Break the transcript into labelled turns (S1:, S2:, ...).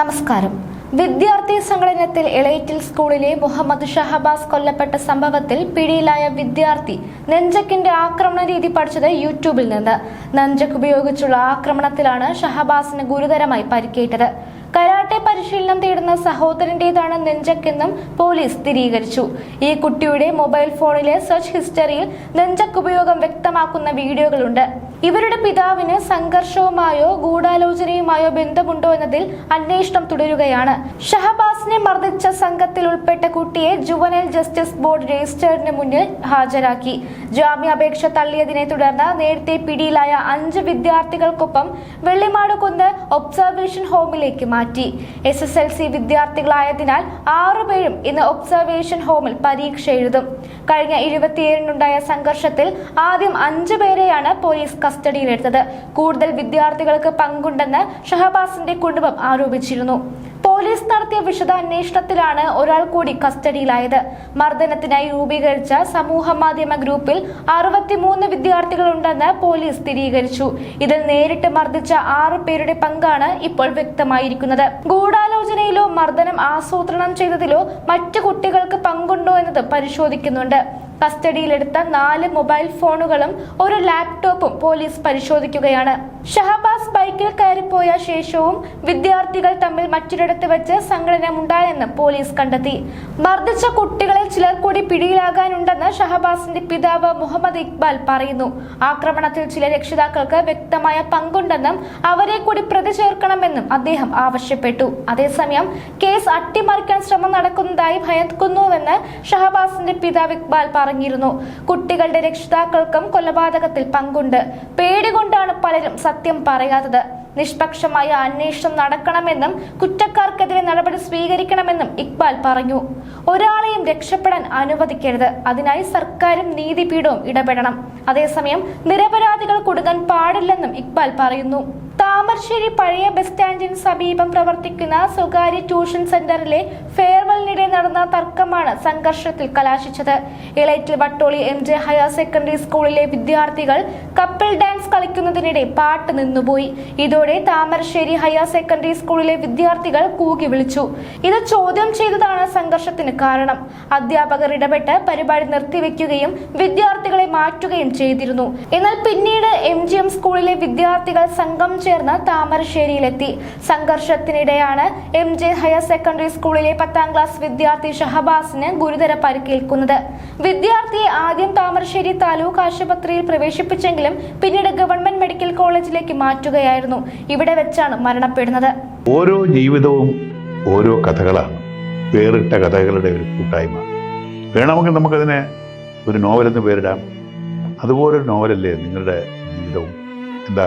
S1: നമസ്കാരം. വിദ്യാർത്ഥി സംഘടനത്തിൽ എളേറ്റിൽ സ്കൂളിലെ മുഹമ്മദ് ഷഹബാസ് കൊല്ലപ്പെട്ട സംഭവത്തിൽ പിടിയിലായ വിദ്യാർത്ഥി നെഞ്ചക്കിന്റെ ആക്രമണ രീതി പഠിച്ചത് യൂട്യൂബിൽ നിന്ന്. നെഞ്ചക്ക് ഉപയോഗിച്ചുള്ള ആക്രമണത്തിലാണ് ഷഹബാസിന് ഗുരുതരമായി പരിക്കേറ്റത്. കരാട്ടെ പരിശീലനം തേടുന്ന സഹോദരന്റേതാണ് നെഞ്ചക്കെന്നും പോലീസ് സ്ഥിരീകരിച്ചു. ഈ കുട്ടിയുടെ മൊബൈൽ ഫോണിലെ സെർച്ച് ഹിസ്റ്ററിയിൽ നെഞ്ചക്ക് ഉപയോഗം വ്യക്തമാക്കുന്ന വീഡിയോകളുണ്ട്. ഇവരുടെ പിതാവിന് സംഘർഷവുമായോ ഗൂഢാലോചനയുമായോ ബന്ധമുണ്ടോ എന്നതിൽ അന്വേഷണം തുടരുകയാണ്. ഷഹബാസിനെ മർദ്ദിച്ച സംഘത്തിൽ ഉൾപ്പെട്ട കുട്ടിയെ ജുവനൽ ജസ്റ്റിസ് ബോർഡ് രജിസ്റ്ററിന് മുന്നിൽ ഹാജരാക്കി. ജാമ്യാപേക്ഷ തള്ളിയതിനെ തുടർന്ന് നേരത്തെ പിടിയിലായ അഞ്ച് വിദ്യാർത്ഥികൾക്കൊപ്പം വെള്ളിമാട് കുന്ന് ഒബ്സർവേഷൻ ഹോമിലേക്ക് മാറ്റി. എസ് എസ് എൽ സി വിദ്യാർത്ഥികളായതിനാൽ ആറുപേരും ഇന്ന് ഒബ്സർവേഷൻ ഹോമിൽ പരീക്ഷ എഴുതും. കഴിഞ്ഞ ഇരുപത്തിയേഴിനുണ്ടായ സംഘർഷത്തിൽ ആദ്യം അഞ്ചു പേരെയാണ് പോലീസ് കസ്റ്റഡിയിലെടുത്തത്. കൂടുതൽ വിദ്യാർത്ഥികൾക്ക് പങ്കുണ്ടെന്ന് ഷഹബാസിന്റെ കുടുംബം ആരോപിച്ചിരുന്നു. പോലീസ് നടത്തിയ വിശദ അന്വേഷണത്തിലാണ് ഒരാൾ കൂടി കസ്റ്റഡിയിലായത്. മർദ്ദനത്തിനായി രൂപീകരിച്ച സമൂഹ മാധ്യമ ഗ്രൂപ്പിൽ അറുപത്തിമൂന്ന് വിദ്യാർത്ഥികളുണ്ടെന്ന് പോലീസ് സ്ഥിരീകരിച്ചു. ഇതിൽ നേരിട്ട് മർദ്ദിച്ച ആറു പേരുടെ പങ്കാണ് ഇപ്പോൾ വ്യക്തമായിരിക്കുന്നത്. ഗൂഢാലോചനയിലോ മർദ്ദനം ആസൂത്രണം ചെയ്തതിലോ മറ്റു കുട്ടികൾക്ക് പങ്കുണ്ടോ എന്നത് പരിശോധിക്കുന്നുണ്ട്. കസ്റ്റഡിയിലെടുത്ത നാല് മൊബൈൽ ഫോണുകളും ഒരു ലാപ്ടോപ്പും പോലീസ് പരിശോധിക്കുകയാണ്. ഷഹബാസ് ബൈക്കിൽ കയറിപ്പോയ ശേഷവും വിദ്യാർത്ഥികൾ തമ്മിൽ മറ്റൊരിടത്ത് വെച്ച് സംഘടനമുണ്ടായെന്ന് പോലീസ് കണ്ടെത്തി. മർദ്ദിച്ച കുട്ടികളിൽ ചിലർ കൂടി പിടിയിലാകാനുണ്ടെന്ന് ഷഹബാസിന്റെ പിതാവ് മുഹമ്മദ് ഇക്ബാൽ പറയുന്നു. ആക്രമണത്തിൽ ചില രക്ഷിതാക്കൾക്ക് വ്യക്തമായ പങ്കുണ്ടെന്നും അവരെ കൂടി പ്രതി ചേർക്കണമെന്നും അദ്ദേഹം ആവശ്യപ്പെട്ടു. അതേസമയം കേസ് അട്ടിമറിക്കാൻ ശ്രമം നടക്കുന്നതായി ഭയക്കുന്നുവെന്ന് ഷഹബാസിന്റെ പിതാവ് ഇക്ബാൽ പറഞ്ഞിരുന്നു. കുട്ടികളുടെ രക്ഷിതാക്കൾക്കും കൊലപാതകത്തിൽ പങ്കുണ്ട്. പേടികൊണ്ടാണ് പലരും സത്യം പറയാത്തത്. നിഷ്പക്ഷമായ അന്വേഷണം നടക്കണമെന്നും കുറ്റക്കാർക്കെതിരെ നടപടി സ്വീകരിക്കണമെന്നും ഇക്ബാൽ പറഞ്ഞു. ഒരാളെയും രക്ഷപ്പെടാൻ അനുവദിക്കരുത്. അതിനായി സർക്കാരും നീതിപീഠവും ഇടപെടണം. അതേസമയം നിരപരാധികൾ കൊടുക്കാൻ പാടില്ലെന്നും ഇക്ബാൽ പറയുന്നു. താമരശ്ശേരി പഴയ ബസ് സ്റ്റാൻഡിന് സമീപം പ്രവർത്തിക്കുന്ന സ്വകാര്യ ട്യൂഷൻ സെന്ററിലെ ഫെയർവെല്ലിനിടെ നടന്ന തർക്കമാണ് സംഘർഷത്തിൽ കലാശിച്ചത്. ഇളയറ്റിൽ Vattoli M J higher secondary സ്കൂളിലെ വിദ്യാർത്ഥികൾ കപ്പിൾ ഡാൻസ് കളിക്കുന്നതിനിടെ പാട്ട് നിന്നുപോയി. ഇതോടെ താമരശ്ശേരി ഹയർ സെക്കൻഡറി സ്കൂളിലെ വിദ്യാർത്ഥികൾ കൂകി വിളിച്ചു. ഇത് ചോദ്യം ചെയ്തതാണ് സംഘർഷത്തിന് കാരണം. അധ്യാപകർ ഇടപെട്ട് പരിപാടി നിർത്തിവെക്കുകയും വിദ്യാർത്ഥികളെ മാറ്റുകയും ചെയ്തിരുന്നു. എന്നാൽ പിന്നീട് എം സ്കൂളിലെ വിദ്യാർത്ഥികൾ സംഘം ചേർന്ന് താമരശ്ശേരിയിലെത്തി. സംഘർഷത്തിനിടെയാണ് എം ജെ ഹയർ സെക്കൻഡറി സ്കൂളിലെ പത്താം ക്ലാസ് വിദ്യാർത്ഥി ഷഹബാസിന് ഗുരുതര പരിക്കേൽക്കുന്നത്. വിദ്യാർത്ഥിയെ ആദ്യം താമരശ്ശേരി താലൂക്ക് ആശുപത്രിയിൽ പ്രവേശിപ്പിച്ചെങ്കിലും പിന്നീട് ഗവൺമെന്റ് മെഡിക്കൽ കോളേജിലേക്ക് മാറ്റുകയായിരുന്നു. ഇവിടെ വെച്ചാണ് മരണപ്പെടുന്നത്.
S2: ഓരോ ജീവിതവും ഓരോ കഥകളാണ്. വേറിട്ട കഥകളുടെ ഒരു കൂട്ടായ്മ. വേണമെങ്കിൽ നമുക്കതിനെ ഒരു നോവലെന്ന് പേരിടാം. അതുപോലൊരു നോവലല്ലേ നിങ്ങളുടെ ജീവിതവും? എന്താ?